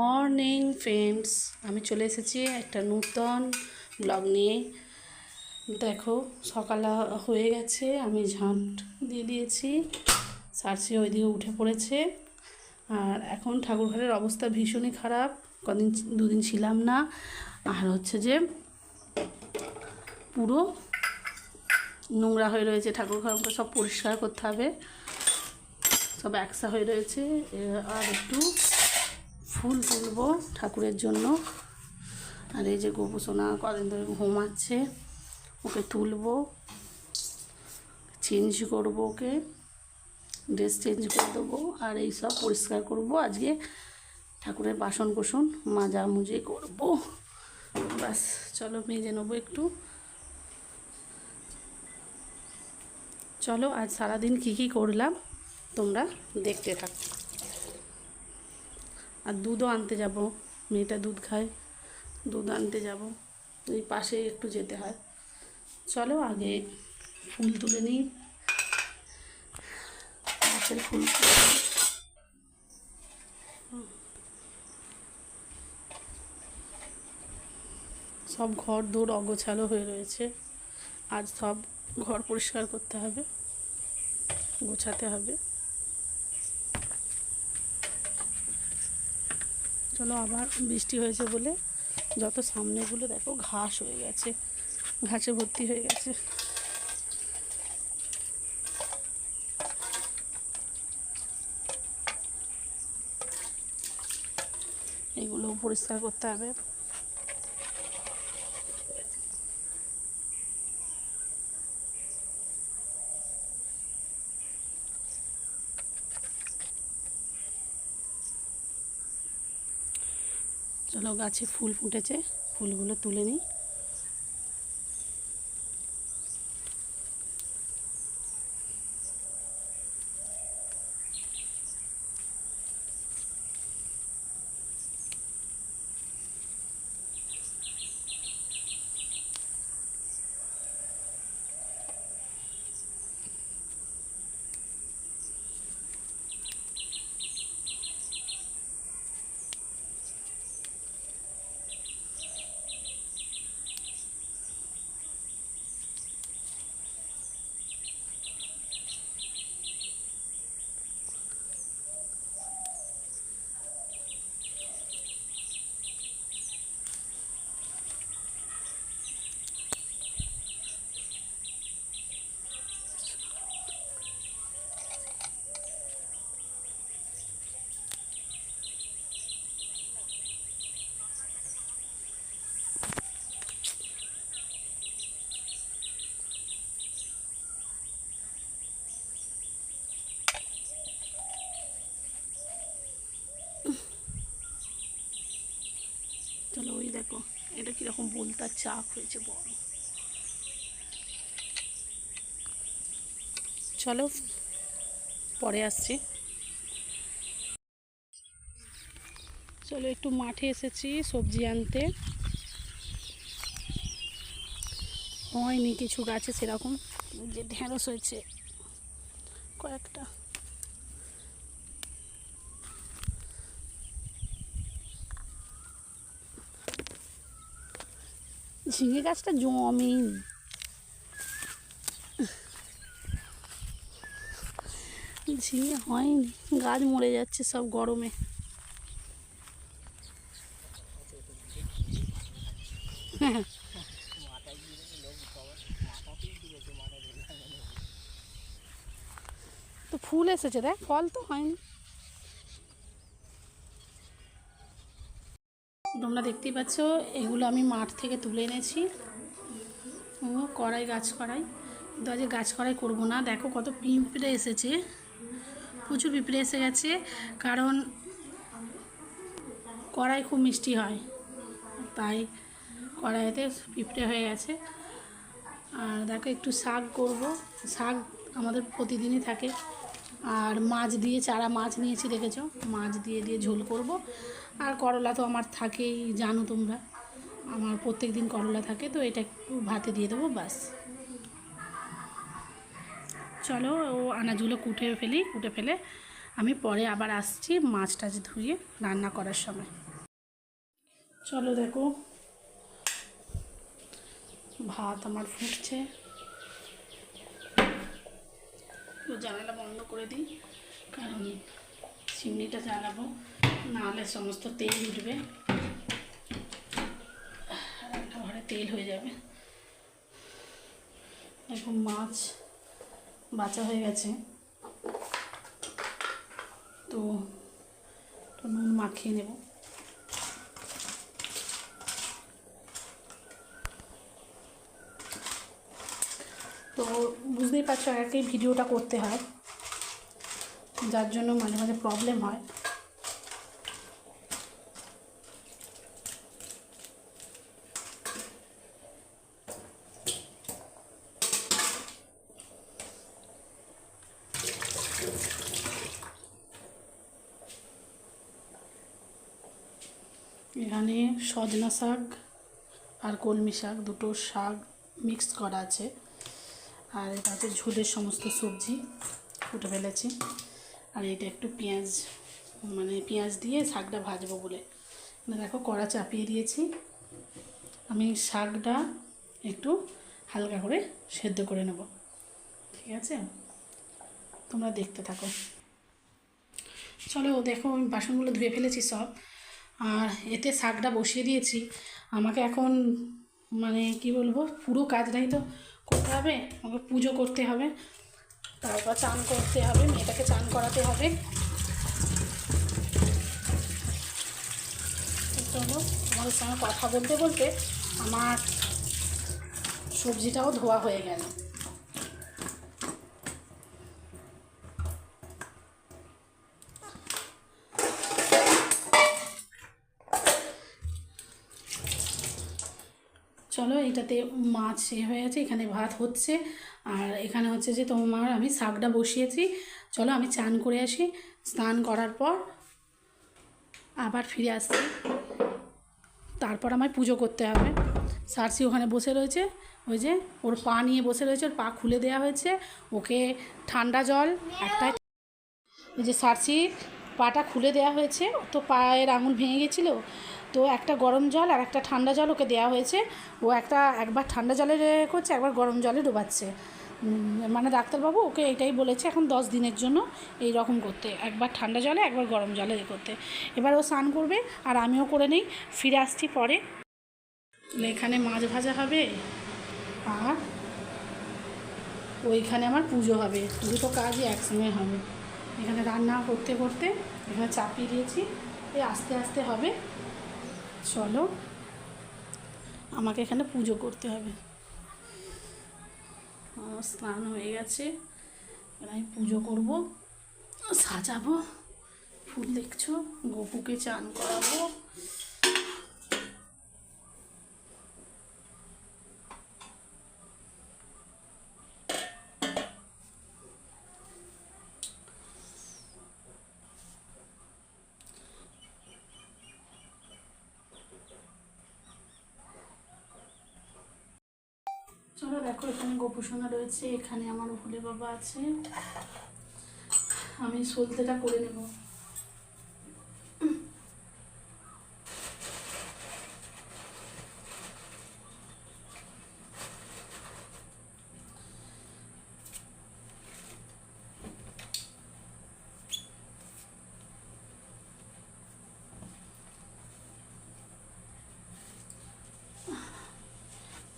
Morning friends আমি চলে এসেছি একটা নূতন ব্লগ নিয়ে। দেখো সকাল হয়ে গেছে, আমি ঝাঁট দিয়ে দিয়েছি। সার্সি ওইদিকে উঠে পড়েছে। আর এখন ঠাকুরঘরের অবস্থা ভীষণই খারাপ। কদিন, দুদিন ছিলাম না। আর হচ্ছে যে, পুরো নোংরা হয়ে রয়েছে ঠাকুর ঘরটা সব পরিষ্কার করতে হবে। সব একসা হয়ে রয়েছে। আর একটু ফুল তুলবো ঠাকুরের জন্য। আর এই যে গোপুসোনা কদিন ধরে ঘুমাচ্ছে, ওকে তুলবো চেঞ্জ করব ওকে ড্রেস চেঞ্জ করে দেবো, আর এই সব পরিষ্কার করব। আজকে ঠাকুরের বাসন কোসন মাজা মুজে করব। ব্যাস, চলো মেজে নেব একটু। চলো, আজ সারাদিন কী কী করলাম তোমরা দেখতে থাকো। আর দুধও আনতে যাব। মেয়েটা দুধ খায়, দুধ আনতে যাব। এই পাশে একটু যেতে হয়। চলো আগে ফুল তুলে নিই। গাছের ফুল সব ঘর দৌড় অগোছালো হয়ে রয়েছে। আজ সব ঘর পরিষ্কার করতে হবে, গোছাতে হবে। চলো আবার বৃষ্টি হয়েছে বলে যত সামনেগুলো দেখো ঘাস হয়ে গেছে, ঘাসে ভর্তি হয়ে গেছে। এগুলো পরিষ্কার করতে হবে। চলো গাছে ফুল ফুটেছে ফুলগুলো তুলে নিই। কীরকম বলতার চাপ হয়েছে বড় চলো, পরে আসছি। চলো, একটু মাঠে এসেছি সবজি আনতে। হয়নি কিছু গাছে সেরকম যে ঢেঁড়স হয়েছে কয়েকটা। ঝিঙে গাছটা জমেই ঝিঙে হয়নি, গাছ মরে যাচ্ছে সব গরমে। হ্যাঁ তো ফুল এসেছে, দেখ, ফল তো হয়নি। তোমরা দেখতেই পাচ্ছ, এগুলো আমি মাঠ থেকে তুলে এনেছি। ও, কড়াই, গাছ কড়াই। কিন্তু আজ গাছ কড়াই করব না। দেখো কত পিঁপড়ে এসেছে। প্রচুর পিঁপড়ে এসে গেছে, কারণ কড়াই খুব মিষ্টি হয়। তাই কড়াইতে পিঁপড়ে হয়ে গেছে। আর দেখো একটু শাক করব। শাক আমাদের প্রতিদিনই থাকে। আর মাছ দিয়ে চারা মাছ নিয়েছি, দেখেছ? মাছ দিয়ে দিয়ে ঝোল করব। আর করলা তো আমার থাকেই, জানো তোমরা। আমার প্রত্যেক দিন করলা থাকে, তো এটা একটু ভাতে দিয়ে দেবো, ব্যাস। চলো, ও আনাজগুলো কুটে ফেলি, কুটে ফেলে আমি পরে আবার আসছি মাছ টাছ ধুয়ে রান্না করার সময়। চলো দেখো, ভাত আমার ফুটছে। জানালা বন্ধ করে দিই, কারণ চিমনিটা জ্বালাবো। নাহলে সমস্ত তেল উঠবে। ঘরে তেল হয়ে যাবে। এখন মাছ বাঁচা হয়ে গেছে। তো নুন মাখিয়ে নেব। তো বুঝতেই পারছ একেই ভিডিওটা করতে হয়। যার জন্য মাঝে মাঝে প্রবলেম হয় এখানে সজনা শাক আর কলমি শাক, দুটো শাক মিক্স করা আছে। আর এটাতে ঝোলের সমস্ত সবজি, ফুটে ফেলেছি। আর এটা একটু পেঁয়াজ মানে পেঁয়াজ দিয়ে শাকটা ভাজবো বলে। দেখো কড়া চাপিয়ে দিয়েছি। আমি শাকটা একটু হালকা করে সেদ্ধ করে নেব। ঠিক আছে? তোমরা দেখতে থাকো। চলো, দেখো, আমি বাসনগুলো ধুয়ে ফেলেছি সব। আর এতে শাকটা বসিয়ে দিয়েছি। আমাকে এখন মানে কি বলব, পুরো কাজটাই তো করতে হবে, আমাকে পুজো করতে হবে, তারপর চান করতে হবে, মেয়েটাকে চান করাতে হবে। তোমাদের সঙ্গে কথা বলতে বলতে আমার সবজিটাও ধোয়া হয়ে গেল চলো এটাতে মাছ এ হয়ে আছে, এখানে ভাত হচ্ছে। আর এখানে হচ্ছে যে তোমার আমি শাকটা বসিয়েছি। চলো আমি চান করে আসি। স্নান করার পর আবার ফিরে আসছি। তারপর আমায় পুজো করতে হবে। সার্সি ওখানে বসে রয়েছে। ওই যে ওর পা নিয়ে বসে রয়েছে, ওর পা খুলে দেওয়া হয়েছে। ওকে ঠান্ডা জল, একটাই ওই যে সার্সি পাটা খুলে দেওয়া হয়েছে, তো পায়ের আঙুল ভেঙে গেছিল, তো একটা গরম জল আর একটা ঠান্ডা জল ওকে দেওয়া হয়েছে। ও একটা একবার ঠান্ডা জলে করছে, একবার গরম জলে ডোবাচ্ছে। মানে ডাক্তারবাবু ওকে এটাই বলেছে এখন দশ দিনের জন্য এই রকম করতে, একবার ঠান্ডা জলে, একবার গরম জলে করতে। এবার ও স্নান করবে আর আমিও করে নিই, ফিরে আসছি পরে। এখানে মাছ ভাজা হবে আর ওইখানে আমার পুজো হবে, দুটো কাজই একসঙ্গে হবে। এখানে রান্না করতে করতে এখানে চাপিয়ে দিয়েছি। এই আস্তে আস্তে হবে। চলো, আমাকে এখানে পুজো করতে হবে। স্নান হয়ে গেছে। আমি পুজো করব। সাজাবো। ফুল দেখছ? গপুকে চান করাবো চলো দেখো এখানে গোপুসোনা রয়েছে এখানে আমার ভোলে বাবা আছে। আমি সলতেটা করে নেব।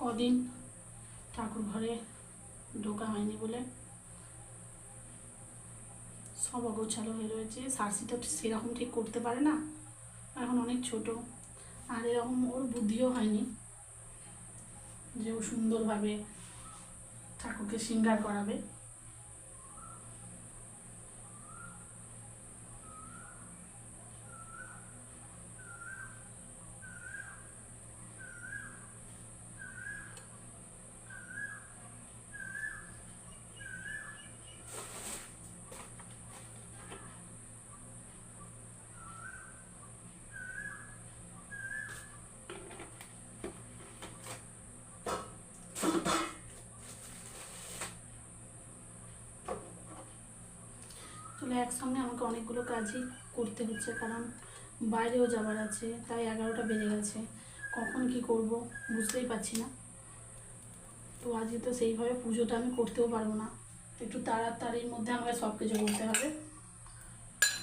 কদিন? ঠাকুর ঘরে ঢোকা হয়নি বলে সব অগোছালো হয়ে রয়েছে। সার্সি তো সেরকম ঠিক করতে পারে না। এখন অনেক ছোট। আর এরকম ওর বুদ্ধিও হয়নি যে ও সুন্দরভাবে ঠাকুরকে শৃঙ্গার করাবে। চলে একসঙ্গে আমাকে অনেকগুলো কাজই করতে হচ্ছে, কারণ বাইরেও যাবার আছে, তাই এগারোটা বেজে গেছে। কখন কি করব বুঝতেই পারছি না। তো আজকে তো সেইভাবে পুজোটা আমি করতেও পারব না। একটু তাড়াতাড়ির মধ্যে আমাকে সব কিছু করতে হবে।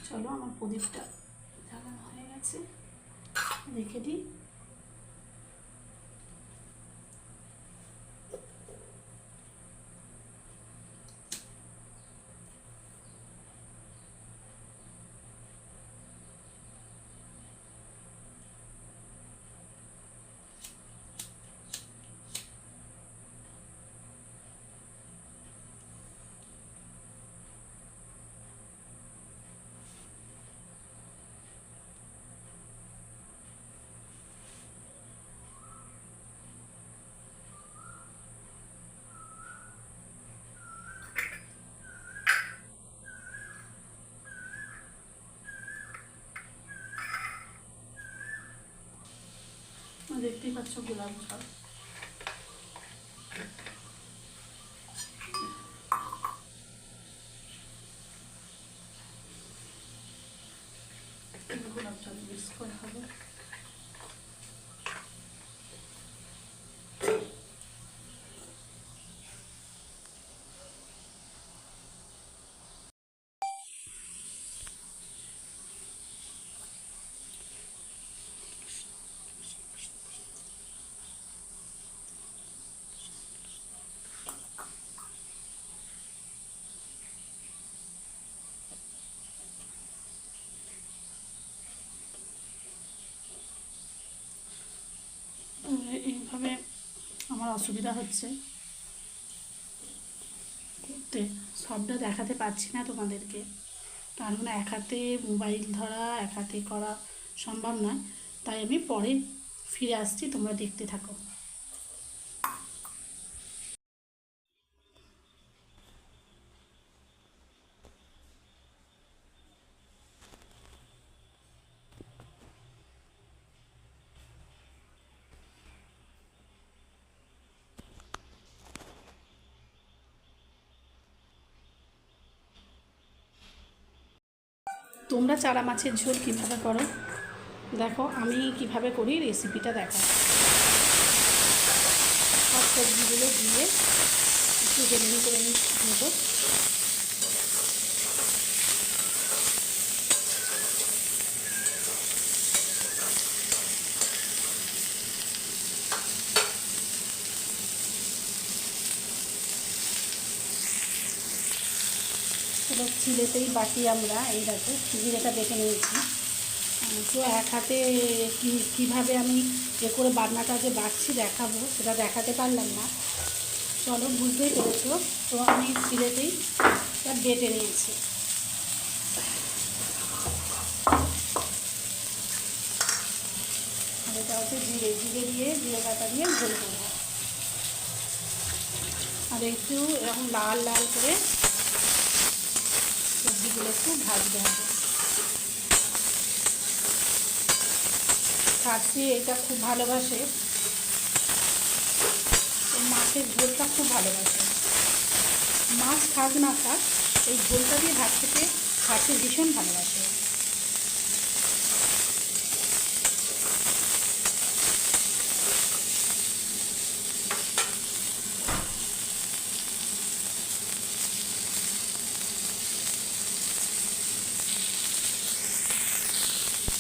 চলো আমার প্রদীপটা জ্বালানো হয়ে গেছে। রেখে দিই। দেখতেই পাচ্ছ গোলাপ জল গোলাপ জল মিক্স করা হবে এই- এইভাবে আমার অসুবিধা হচ্ছে। করতে সবটা দেখাতে পারছি না তোমাদেরকে। কারণ এক হাতে মোবাইল ধরা এক হাতে করা সম্ভব নয়। তাই আমি পরে ফিরে আসছি, তোমরা দেখতে থাকো। তোমরা চারা মাছের ঝোল কীভাবে করো? দেখো, আমি কীভাবে করি রেসিপিটা দেখো সব সবজিগুলো দিয়ে একটু গ্রেভি করে নেব। চিলেতেই বাটি আমরা এই দেখো, জিরেটা বেটে নিয়েছি। তো এক হাতে কীভাবে আমি এ করে বাটনাটা যে বাটছি দেখাবো, সেটা দেখাতে পারলাম না। চলো, বুঝতেই পেরেছ? তো আমি চিলেতেই এটা বেটে নিয়েছি। এটা হচ্ছে জিরে জিরে দিয়ে জিরে কাটা দিয়ে ঝোল করব। আর একটু এরকম লাল লাল করে সবজিগুলো একটু ভাজতে হবে খাসি এটা খুব ভালোবাসে। মাছের ঝোলটা খুব ভালোবাসে। মাছ খাক না খাক এই ঝোলটা দিয়ে ভাত খেতে খাসি ভীষণ ভালোবাসে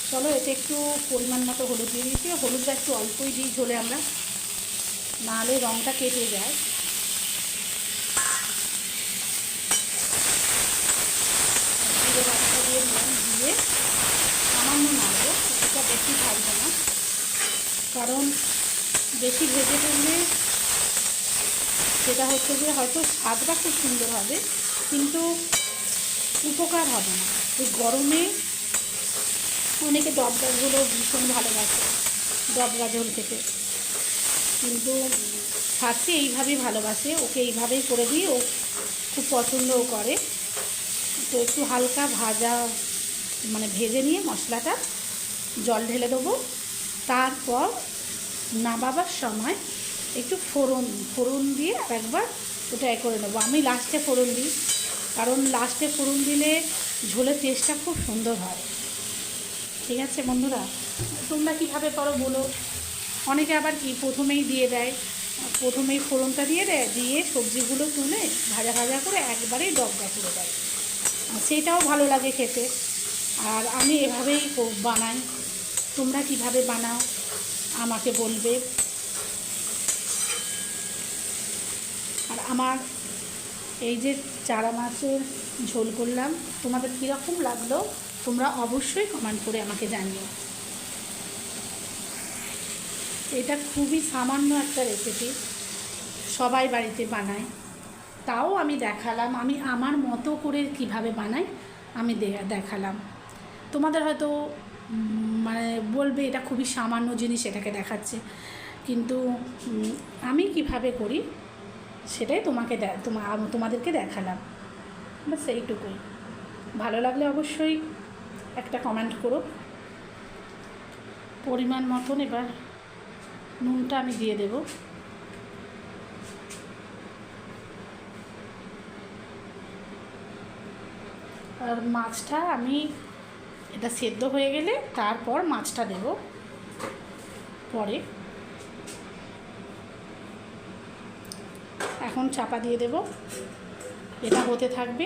চলো এতে একটু পরিমাণ মতো হলুদ দিয়ে দিয়েছি হলুদটা একটু অল্পই দিই ঝোলে আমরা। নাহলে রঙটা কেটে যায়। দিয়ে সামান্য নাড়বো। এটা বেশি থাকবে না। কারণ বেশি ভেজে ফেললে সেটা হচ্ছে যে হয়তো স্বাদটা খুব সুন্দর হবে, কিন্তু উপকার হবে না। গরমে অনেকে ডব গাছগুলো ভীষণ ভালোবাসে ডব গাছ ঝোল খেতে। কিন্তু খাচ্ছে এইভাবেই ভালোবাসে, ওকে এইভাবেই করে দিই ও খুব পছন্দও করে। তো একটু হালকা ভাজা মানে ভেজে নিয়ে মশলাটা জল ঢেলে দেবো। তারপর নামাবার সময় একটু ফোড়ন ফোড়ন দিয়ে একবার ওটা এ করে নেব। আমি লাস্টে ফোড়ন দিই, কারণ লাস্টে ফোড়ন দিলে ঝোলের টেস্টটা খুব সুন্দর হয়। ঠিক আছে বন্ধুরা? তোমরা কীভাবে করো বলো? অনেকে আবার কি প্রথমেই দিয়ে দেয়? প্রথমেই ফোড়নটা দিয়ে দেয়, দিয়ে সবজিগুলো তুলে ভাজা ভাজা করে একবারেই ডগা করে দেয়। সেটাও ভালো লাগে খেতে। আর আমি এভাবেই বানাই। তোমরা কীভাবে বানাও, আমাকে বলবে। আর আমার এই যে চারা মাছের ঝোল করলাম, তোমাদের কীরকম লাগল? তোমরা অবশ্যই কমেন্ট করে আমাকে জানিও। এটা খুবই সামান্য একটা রেসিপি সবাই বাড়িতে বানায়। তাও আমি দেখালাম, আমি আমার মতো করে কীভাবে বানাই, আমি দেখালাম। তোমাদের হয়তো মানে বলবে এটা খুবই সামান্য জিনিস এটাকে দেখাচ্ছে। কিন্তু আমি কীভাবে করি, সেটাই তোমাকে তোমাদেরকে দেখালাম। বাস এইটুকুই। ভালো লাগলে অবশ্যই একটা কমেন্ট করো পরিমাণ মতন এবার নুনটা আমি দিয়ে দেব। আর মাছটা আমি এটা সেদ্ধ হয়ে গেলে তারপর মাছটা দেব পরে। এখন চাপা দিয়ে দেব। এটা হতে থাকবে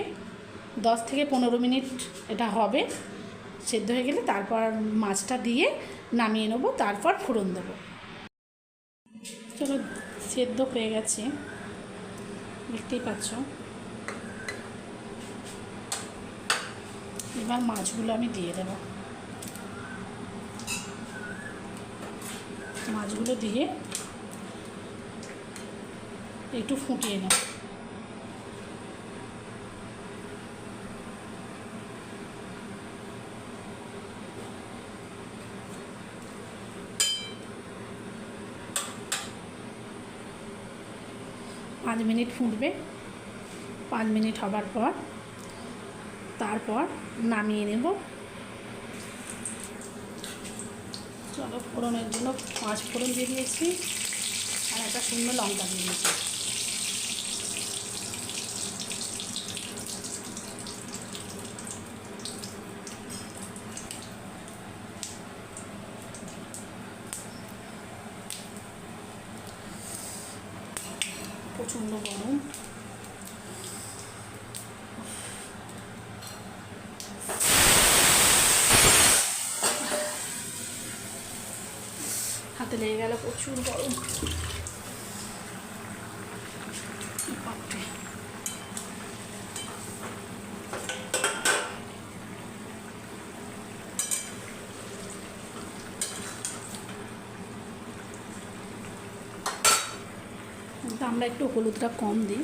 দশ থেকে পনেরো মিনিট এটা হবে। সেদ্ধ হয়ে গেলে তারপর মাছটা দিয়ে নামিয়ে নেব, তারপর ফোড়ন দেবো। চলো সেদ্ধ হয়ে গেছে, দেখতেই পাচ্ছ। এবার মাছগুলো আমি দিয়ে দেব। মাছগুলো দিয়ে একটু ফুটিয়ে নেব। পাঁচ মিনিট ফুটবে। পাঁচ মিনিট হবার পর তারপর নামিয়ে নেব। চলো ফোড়নের জন্য পাঁচ ফোড়ন দিয়ে দিয়েছি। আর একটা শুকনো লঙ্কা দিয়ে দিয়েছি প্রচণ্ড গরম হাতে লেগে গেল প্রচুর গরম। আমরা একটু হলুদটা কম দিই।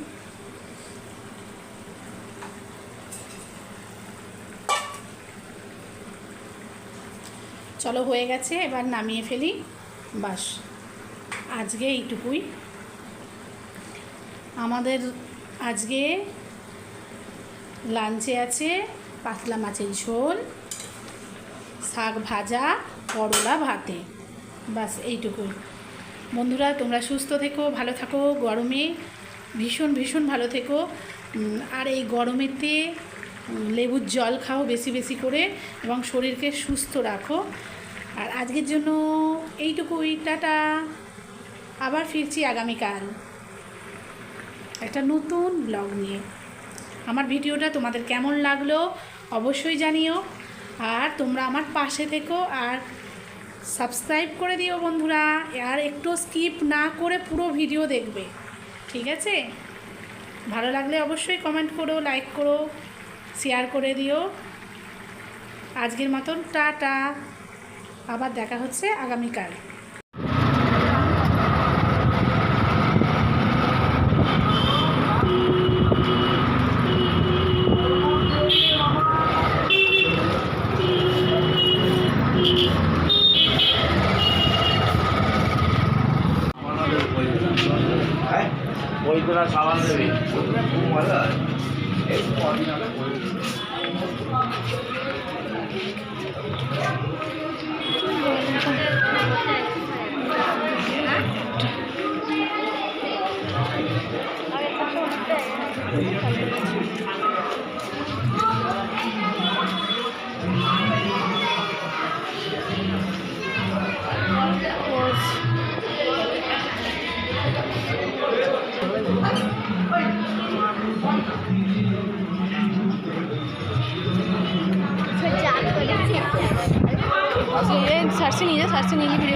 চলো হয়ে গেছে, এবার নামিয়ে ফেলি। বাস। আজকে এইটুকুই। আমাদের আজকে লাঞ্চে আছে পাতলা মাছের ঝোল, শাক ভাজা, করলা ভাতে। বাস এইটুকুই। বন্ধুরা, তোমরা সুস্থ থেকো, ভালো থাকো। গরমে ভীষণ ভীষণ ভালো থেকো। আর এই গরমেতে লেবুর জল খাও বেশি বেশি করে এবং শরীরকে সুস্থ রাখো। আর আজকের জন্য এইটুকুই, টাটা। আবার ফিরছি আগামীকাল। একটা নতুন ব্লগ নিয়ে। আমার ভিডিওটা তোমাদের কেমন লাগল অবশ্যই জানিও। আর তোমরা আমার পাশে থেকো আর সাবস্ক্রাইব করে দিও বন্ধুরা। আর একটু স্কিপ না করে পুরো ভিডিও দেখবে। ঠিক আছে? ভালো লাগলে অবশ্যই কমেন্ট করো, লাইক করো, শেয়ার করে দিও। আজকের মতন টাটা। আবার দেখা হচ্ছে আগামীকাল। সার্চে নিয়ে